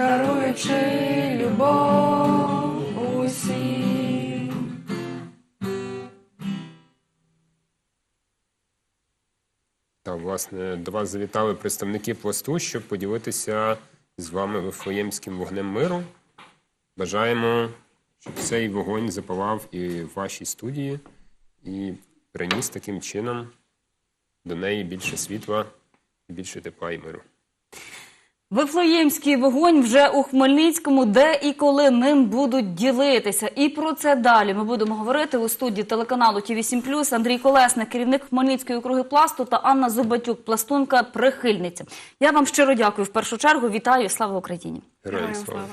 даруючи любов усім. Та, власне, до вас завітали представники пласту, щоб поділитися з вами вифлеємським вогнем миру. Бажаємо, щоб цей вогонь запалав і в вашій студії, і приніс таким чином до неї більше світла, більше тепла і миру. Вифлеємський вогонь вже у Хмельницькому, де і коли ним будуть ділитися. І про це далі ми будемо говорити у студії телеканалу ТІВІ 7 Андрій Колесник, керівник Хмельницької округи пласту та Анна Зубатюк, пластунка прихильниця. Я вам щиро дякую в першу чергу. Вітаю, слава Україні. Героям слава!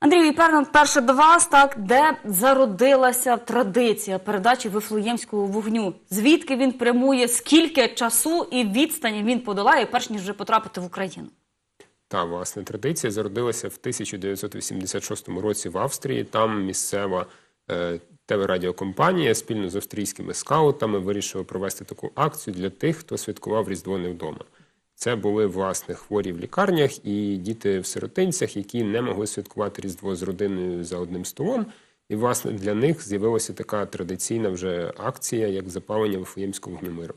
Андрію, і перше до вас, так де зародилася традиція передачі вифлеємського вогню? Звідки він прямує? Скільки часу і відстані він подолає, перш ніж вже потрапити в Україну? Та власне традиція зародилася в 1986 році в Австрії. Там місцева е, телерадіокомпанія спільно з австрійськими скаутами вирішила провести таку акцію для тих, хто святкував Різдво не вдома. Це були власне хворі в лікарнях і діти в сиротинцях, які не могли святкувати Різдво з родиною за одним столом. І, власне, для них з'явилася така традиційна вже акція, як запалення Вифлеємського вогню миру.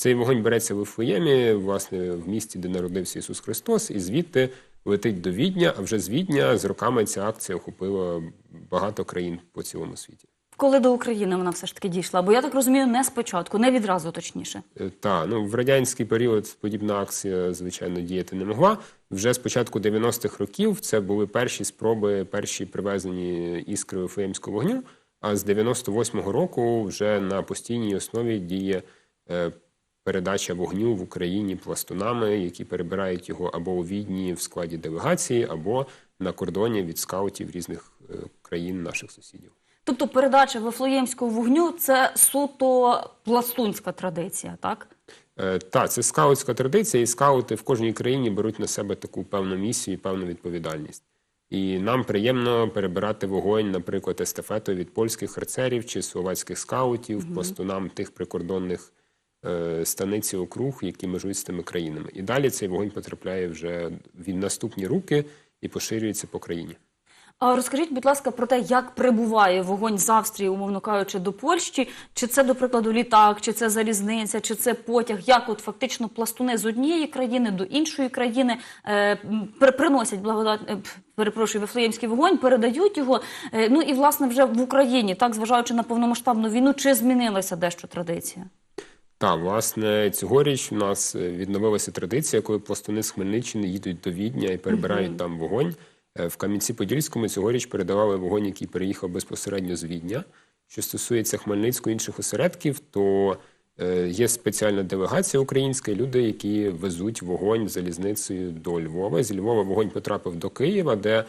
Цей вогонь береться в Вифлеємі, власне, в місті, де народився Ісус Христос, і звідти летить до Відня. А вже з Відня з роками ця акція охопила багато країн по цілому світі. Коли до України вона все ж таки дійшла? Бо я так розумію, не спочатку, не відразу точніше. Е, Та ну в радянський період подібна акція, звичайно, діяти не могла. Вже з початку 90-х років це були перші спроби, перші привезені іскри Вифлеємського вогню. А з 98-го року вже на постійній основі діє е, передача вогню в Україні пластунами, які перебирають його або у відні в складі делегації, або на кордоні від скаутів різних е, країн наших сусідів. Тобто передача вифлеємського вогню це суто пластунська традиція, так? Е, Так, це скаутська традиція, і скаути в кожній країні беруть на себе таку певну місію і певну відповідальність. І нам приємно перебирати вогонь, наприклад, естафетою від польських харцерів чи словацьких скаутів, пластунам тих прикордонних е, станиць і округ, які межують з тими країнами. І далі цей вогонь потрапляє вже в наступні руки і поширюється по країні. А розкажіть, будь ласка, про те, як прибуває вогонь з Австрії, умовно кажучи, до Польщі, чи це, до прикладу, літак, чи це залізниця, чи це потяг? Як от фактично пластуни з однієї країни до іншої країни е, при- приносять благодать, е, перепрошую, вифлеємський вогонь, передають його. Е, ну і власне вже в Україні, так зважаючи на повномасштабну війну, чи змінилася дещо традиція? Та власне цьогоріч у нас е, відновилася традиція, коли пластуни з Хмельниччини їдуть до Відня і перебирають там вогонь. Е, В Кам'янці-Подільському цьогоріч передавали вогонь, який переїхав безпосередньо з Відня. Що стосується Хмельницького і інших осередків, то е, є спеціальна делегація українська, люди, які везуть вогонь залізницею до Львова. З Львова вогонь потрапив до Києва, де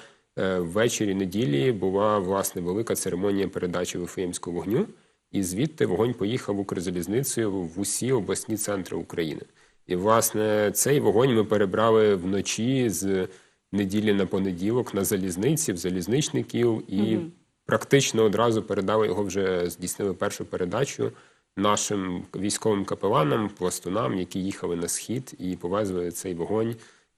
ввечері неділі була власне велика церемонія передачі Вифлеємського вогню. І звідти вогонь поїхав Укрзалізницею в усі обласні центри України. І, власне, цей вогонь ми перебрали вночі з неділі на понеділок на залізниці, в залізничників, і практично одразу передали його вже здійснили першу передачу нашим військовим капеланам, пластунам, які їхали на схід і повезли цей вогонь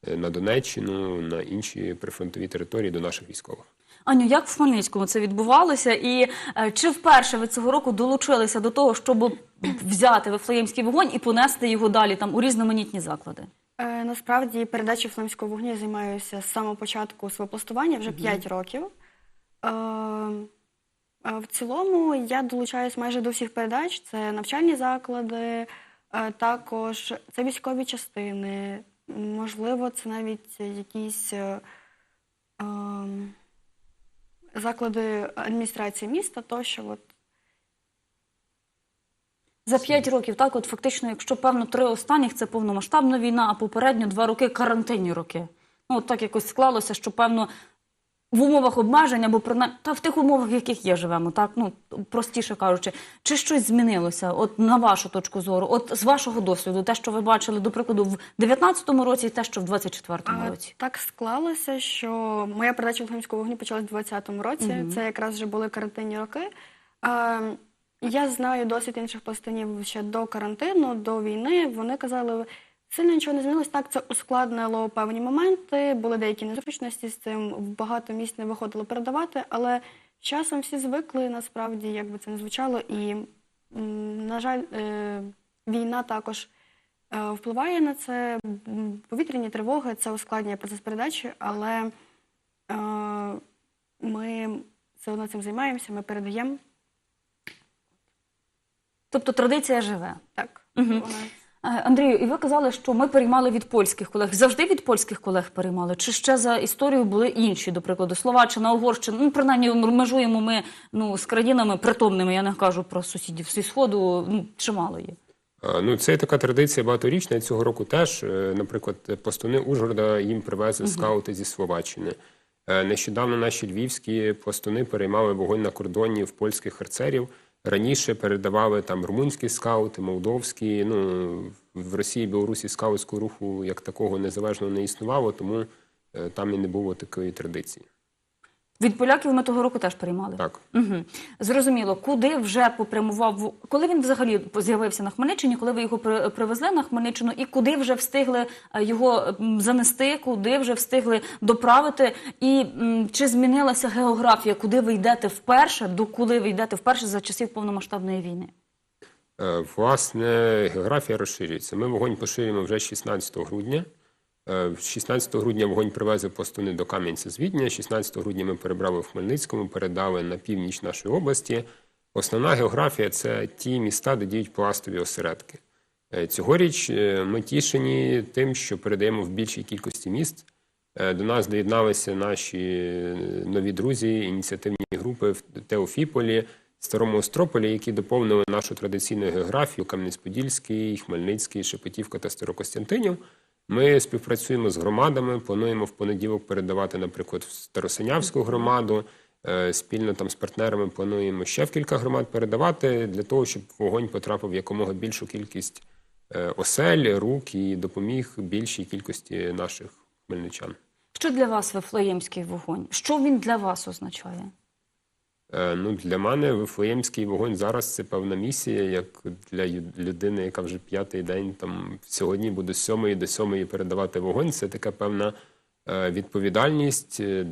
е, на Донеччину, на інші прифронтові території до наших військових. Аню, як в Хмельницькому це відбувалося? І е, чи вперше ви цього року долучилися до того, щоб взяти вифлеємський вогонь і понести його далі там у різноманітні заклади? Е, Насправді передачі фламського вогню я займаюся з самого початку свого пластування, вже 5 років. Е, е, В цілому я долучаюсь майже до всіх передач. Це навчальні заклади, е, також це військові частини, можливо, це навіть якісь е, ем, заклади адміністрації міста, тощо от За п'ять років, так, от фактично, якщо певно три останніх це повномасштабна війна, а попередньо два роки карантинні роки. Ну, от так якось склалося, що певно в умовах обмежень або принаймні, та в тих умовах, в яких є живемо, так ну простіше кажучи, чи щось змінилося? От на вашу точку зору, от з вашого досвіду, те, що ви бачили, до прикладу, в 19-му році, і те, що в 24-му А, році. Так склалося, що моя передача Вифлеємського вогню почалась у 2020 році. Це якраз вже були карантинні роки. А, я знаю досвід інших пластинів ще до карантину, до війни. Вони казали, сильно нічого не змінилось. Так, це ускладнило певні моменти, були деякі незручності з цим. Багато місць не виходило передавати, але часом всі звикли, насправді, як би це не звучало. І, на жаль, е, війна також е, впливає на це. Повітряні тривоги це ускладнює процес передачі, але е, ми все одно цим займаємося, ми передаємо. Тобто традиція живе. Так, Мгм. вона Андрію, і ви казали, що ми переймали від польських колег. Завжди від польських колег переймали? Чи ще за історією були інші, до прикладу, Словаччина, Угорщина? Ну, принаймні, межуємо ми ну, з країнами притомними, я не кажу про сусідів зі Сходу, ну, чимало є. Ну, це така традиція багаторічна. і Цього року теж, е, наприклад, пластуни Ужгорода їм привезли скаути зі Словаччини. Е, Нещодавно наші львівські пластуни переймали вогонь на кордоні в польських харцерів. Раніше передавали там румунські скаути, молдовські. Ну в Росії, Білорусі скаутського руху як такого незалежного не існувало, тому е, там і не було такої традиції. Від поляків ми того року теж переймали. Так. Угу. Зрозуміло, куди вже попрямував, коли він взагалі з'явився на Хмельниччині, коли ви його привезли на Хмельниччину, і куди вже встигли е, його занести, куди вже встигли доправити, і чи змінилася географія, куди ви йдете вперше, до коли ви йдете вперше за часів повномасштабної війни? Е, Власне, географія розширюється. Ми вогонь поширюємо вже 16 грудня. Е, 16 грудня вогонь привезли пластуни до Кам'янця з Відня. 16 грудня ми перебрали в Хмельницькому, передали на північ нашої області. Основна географія це ті міста, де діють пластові осередки. Е, Цьогоріч е, ми тішені тим, що передаємо в більшій кількості міст. Е, До нас доєдналися наші е, нові друзі, ініціативні групи в Теофіполі, Старому Острополі, які доповнили нашу традиційну географію Кам'янець-Подільський, Хмельницький, Шепетівка та Старокостянтинів. Ми співпрацюємо з громадами, плануємо в понеділок передавати, наприклад, в Старосинявську громаду. Е, Спільно там з партнерами плануємо ще в кілька громад передавати для того, щоб вогонь потрапив в якомога більшу кількість е, осель, рук і допоміг більшій кількості наших хмельничан. Що для вас Вифлеємський вогонь? Що він для вас означає? Е, Ну, для мене Вифлеємський вогонь зараз це певна місія, як для людини, яка вже п'ятий день там сьогодні буде з сьомої до сьомої передавати вогонь. Це така певна е, відповідальність е,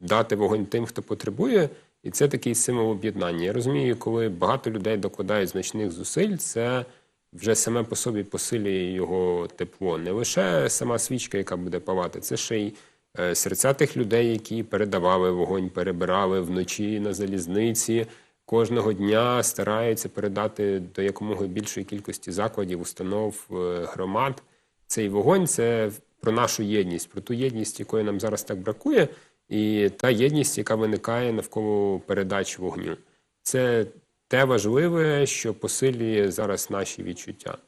дати вогонь тим, хто потребує, і це такий символ об'єднання. Я розумію, коли багато людей докладають значних зусиль, це вже саме по собі посилює його тепло. Не лише сама свічка, яка буде палати, це ще й серця тих людей, які передавали вогонь, перебирали вночі на залізниці. Кожного дня стараються передати до якомога більшої кількості закладів, установ, е, громад. Цей вогонь це про нашу єдність, про ту єдність, якої нам зараз так бракує, і та єдність, яка виникає навколо передач вогню. Це те важливе, що посилює зараз наші відчуття.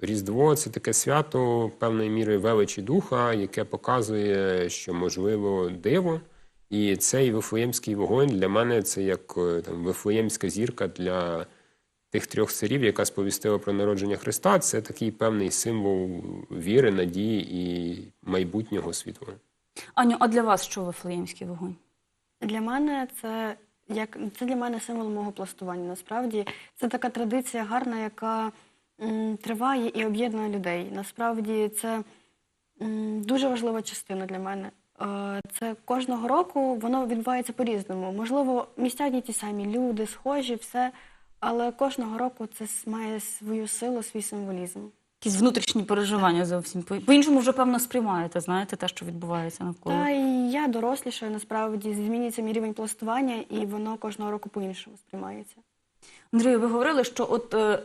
Різдво це таке свято певної міри величі духа, яке показує, що можливо диво. І цей вифлеємський вогонь для мене це як е, там вифлеємська зірка для тих трьох царів, яка сповістила про народження Христа. Це такий певний символ віри, надії і майбутнього світла. Аню, а для вас що Вифлеємський вогонь? Для мене це як це для мене символ мого пластування. Насправді це така традиція гарна, яка триває і об'єднує людей. Насправді це дуже важлива частина для мене. Е, Це кожного року воно відбувається по-різному. Можливо, містять ті самі люди, схожі, все, але кожного року це має свою силу, свій символізм. Якісь внутрішні переживання зовсім по- по-іншому вже певно сприймаєте, знаєте, те, що відбувається навколо. Та і я дорослішаю, насправді змінюється мій рівень пластування, і воно кожного року по-іншому сприймається. Андрію, ви говорили, що от е,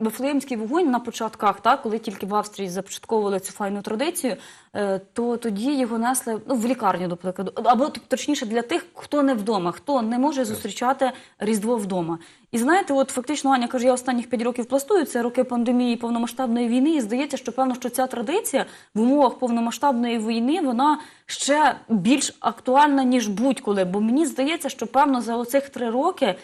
Вифлеємський вогонь на початках, так, коли тільки в Австрії започатковували цю файну традицію, е, то тоді його несли ну, в лікарню, до прикладу, або точніше для тих, хто не вдома, хто не може зустрічати Різдво вдома. І знаєте, от фактично Аня каже, я останніх 5 років пластую, це роки пандемії, повномасштабної війни, і здається, що певно, що ця традиція в умовах повномасштабної війни вона ще більш актуальна, ніж будь-коли. Бо мені здається, що певно за оцих три роки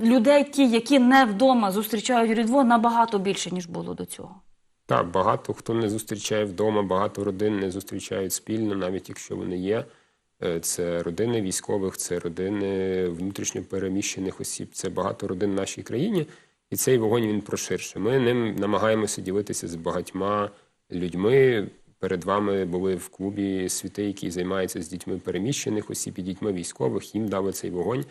людей, ті, які не вдома зустрічають Різдво, набагато більше, ніж було до цього. Так, багато хто не зустрічає вдома, багато родин не зустрічають спільно, навіть якщо вони є. Е, Це родини військових, це родини внутрішньопереміщених осіб, це багато родин в нашій країні, і цей вогонь він про ширше. Ми ним намагаємося ділитися з багатьма людьми. Перед вами були в клубі світи, який займається з дітьми переміщених осіб і дітьми військових. Їм дали цей вогонь.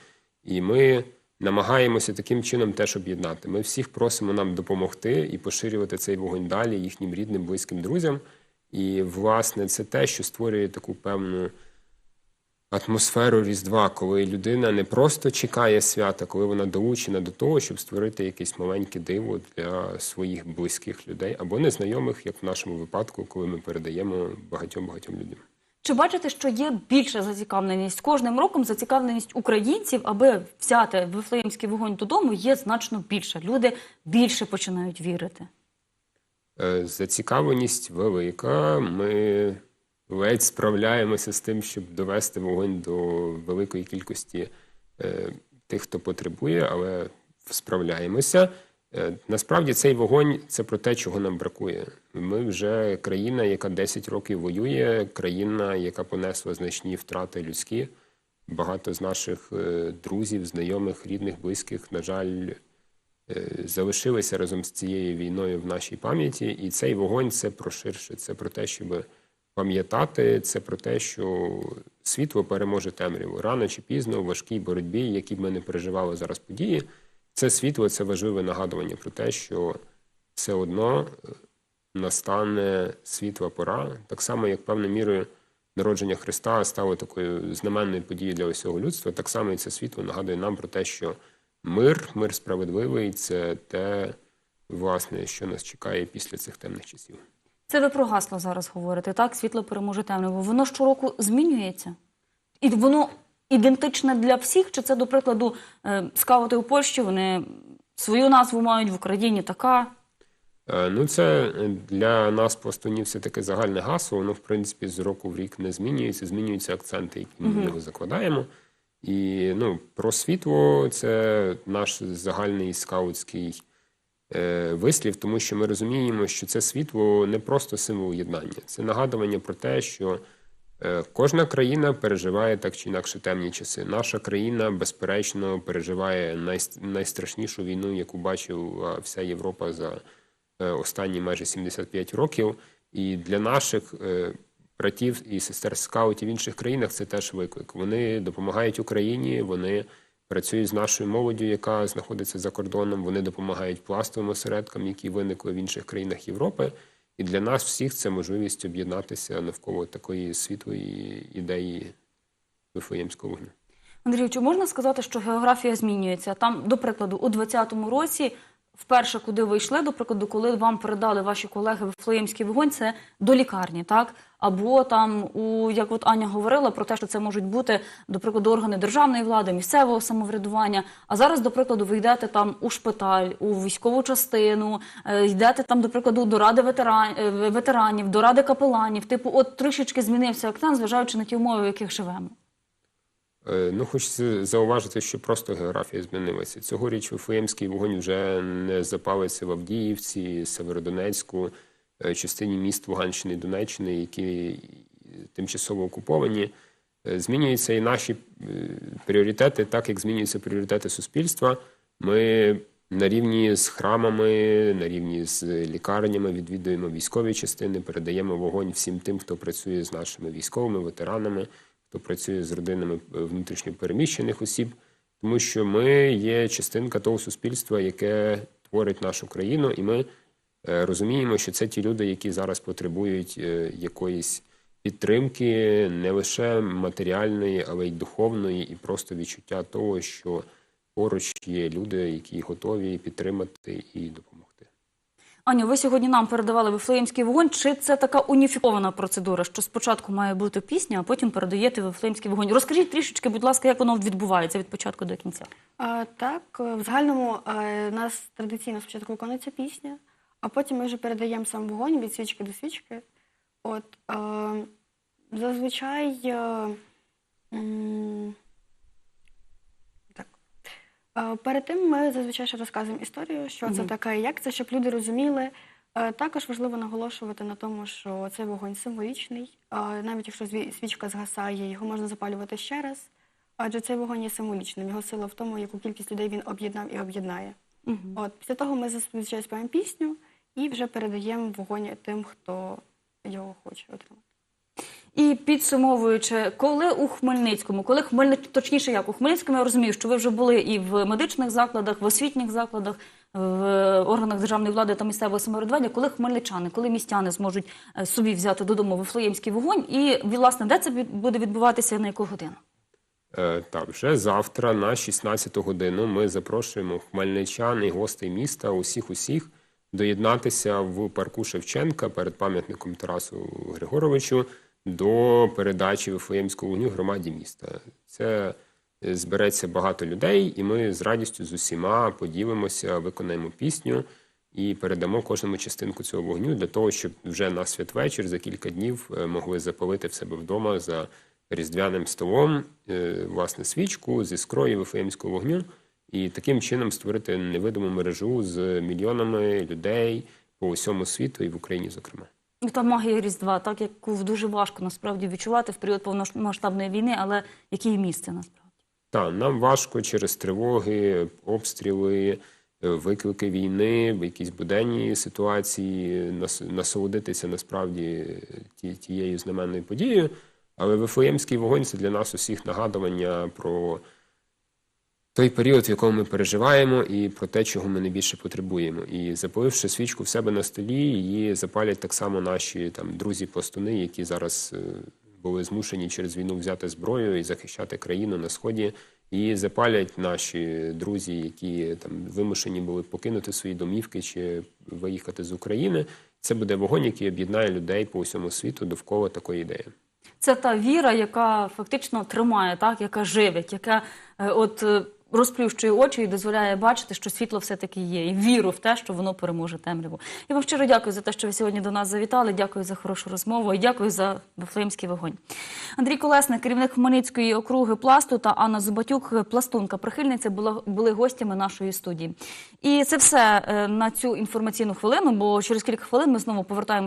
І ми намагаємося таким чином теж об'єднати. Ми всіх просимо нам допомогти і поширювати цей вогонь далі їхнім рідним, близьким друзям. І, власне, це те, що створює таку певну атмосферу Різдва, коли людина не просто чекає свята, коли вона долучена до того, щоб створити якесь маленьке диво для своїх близьких людей або незнайомих, як в нашому випадку, коли ми передаємо багатьом багатьом людям. Чи бачите, що є більша зацікавленість кожним роком? Зацікавленість українців, аби взяти вифлеємський вогонь додому, є значно більша. Люди більше починають вірити. Е, Зацікавленість велика. Ми ледь справляємося з тим, щоб довести вогонь до великої кількості е, тих, хто потребує, але справляємося. Е, Насправді цей вогонь це про те, чого нам бракує. Ми вже країна, яка 10 років воює, країна, яка понесла значні втрати людські. Багато з наших е, друзів, знайомих, рідних, близьких, на жаль, е, залишилися разом з цією війною в нашій пам'яті, і цей вогонь це про ширше, це про те, щоб пам'ятати, це про те, що світло переможе темряву. Рано чи пізно у важкій боротьбі, які б ми не переживали зараз події, це світло це важливе нагадування про те, що все одно е, настане світла пора, так само, як певною мірою народження Христа стало такою знаменною подією для усього людства, так само і це світло нагадує нам про те, що мир, мир справедливий це те, власне, що нас чекає після цих темних часів. Це ви про гасло зараз говорите, так? Світло переможе темряву. Воно щороку змінюється. І воно ідентичне для всіх? Чи це, до прикладу, е, скаути у Польщі, вони свою назву мають в Україні така? Е, Ну, це е, для нас пластунів все таке загальне гасло. Воно, в принципі, з року в рік не змінюється. Змінюються акценти, які ми в нього закладаємо. І ну, про світло це наш загальний скаутський е, вислів, тому що ми розуміємо, що це світло не просто символ єднання, це нагадування про те, що кожна країна переживає так чи інакше темні часи. Наша країна, безперечно, переживає найстрашнішу війну, яку бачила вся Європа за е, останні майже 75 років. І для наших е, братів і сестер скаутів в інших країнах це теж виклик. Вони допомагають Україні, вони працюють з нашою молоддю, яка знаходиться за кордоном. Вони допомагають пластовим осередкам, які виникли в інших країнах Європи. І для нас всіх це можливість об'єднатися навколо такої світлої ідеї Вифлеємського вогню. Андрію, чи можна сказати, що географія змінюється? Там, до прикладу, у 2020 році, вперше, куди ви йшли, до прикладу, коли вам передали ваші колеги Вифлеємський вогонь, це до лікарні, так? Або там, у як от Аня говорила про те, що це можуть бути, до прикладу, органи державної влади, місцевого самоврядування. А зараз, до прикладу, ви йдете там у шпиталь, у військову частину, е, йдете там, до прикладу, до ради ветеран, е, ветеранів, до ради капеланів. Типу, от трішечки змінився акцент, зважаючи на ті умови, в яких живемо. Е, Ну, хочеться зауважити, що просто географія змінилася. Цьогоріч Вифлеємський вогонь вже не запалиться в Авдіївці, Северодонецьку, е, частині міст Луганщини і Донеччини, які тимчасово окуповані. Е, Змінюються і наші пріоритети, так як змінюються пріоритети суспільства. Ми на рівні з храмами, на рівні з лікарнями відвідуємо військові частини, передаємо вогонь всім тим, хто працює з нашими військовими ветеранами, хто працює з родинами е, внутрішньо переміщених осіб, тому що ми є частинка того суспільства, яке творить нашу країну, і ми е, розуміємо, що це ті люди, які зараз потребують е, якоїсь підтримки, не лише матеріальної, але й духовної, і просто відчуття того, що поруч є люди, які готові підтримати і допомогти. Аню, ви сьогодні нам передавали Вифлеємський вогонь. Чи це така уніфікована процедура, що спочатку має бути пісня, а потім передаєте Вифлеємський вогонь? Розкажіть трішечки, будь ласка, як воно відбувається від початку до кінця? Е, Так, е, в загальному е, у нас традиційно спочатку виконується пісня, а потім ми вже передаємо сам вогонь від свічки до свічки. От, е, зазвичай е, м, Перед тим ми зазвичай ще розказуємо історію, що це таке, і як це, щоб люди розуміли. Е, Також важливо наголошувати на тому, що цей вогонь символічний. Е, Навіть якщо свічка згасає, його можна запалювати ще раз. Адже цей вогонь є символічним. Його сила в тому, яку кількість людей він об'єднав і об'єднає. От після того ми зазвичай співаємо пісню і вже передаємо вогонь тим, хто його хоче отримати. І підсумовуючи, коли у Хмельницькому, коли Хмельни... точніше як у Хмельницькому, я розумію, що ви вже були і в медичних закладах, в освітніх закладах, в органах державної влади та місцевого самоврядування, коли хмельничани, коли містяни зможуть е, собі взяти додому Вифлеємський вогонь, і власне де це буде відбуватися на яку годину? Е, Так, вже завтра на 16 годину ми запрошуємо хмельничан і гостей міста, усіх усіх доєднатися в парку Шевченка перед пам'ятником Тарасу Григоровичу до передачі Вифлеємського вогню громаді міста. Це е, збереться багато людей, і ми з радістю з усіма поділимося, виконаємо пісню і передамо кожному частинку цього вогню для того, щоб вже на святвечір за кілька днів е, могли запалити в себе вдома за різдвяним столом е, власне свічку з іскрою Вифлеємського вогню, і таким чином створити невидиму мережу з мільйонами людей по усьому світу і в Україні, зокрема. Ну, Та магія Різдва, так яку дуже важко насправді відчувати в період повномасштабної війни, але яке є місце насправді. Так, нам важко через тривоги, обстріли, е, виклики війни, якісь буденні ситуації нас- насолодитися насправді ті- тією знаменною подією. Але Вифлеємський вогонь це для нас усіх нагадування про той період, в якому ми переживаємо, і про те, чого ми найбільше потребуємо. І запаливши свічку в себе на столі, її запалять так само наші там друзі-пластуни, які зараз е, були змушені через війну взяти зброю і захищати країну на сході. Її запалять наші друзі, які там вимушені були покинути свої домівки чи виїхати з України. Це буде вогонь, який об'єднає людей по усьому світу довкола такої ідеї. Це та віра, яка фактично тримає, так, яка живить, яка е, от е, розплющує очі і дозволяє бачити, що світло все-таки є, і віру в те, що воно переможе темряву. Я вам щиро дякую за те, що ви сьогодні до нас завітали. Дякую за хорошу розмову і дякую за Вифлеємський вогонь. Андрій Колесник, керівник Хмельницької округи пласту та Анна Зубатюк, пластунка, прихильниця, були гостями нашої студії. І це все е, на цю інформаційну хвилину, бо через кілька хвилин ми знову повертаємося.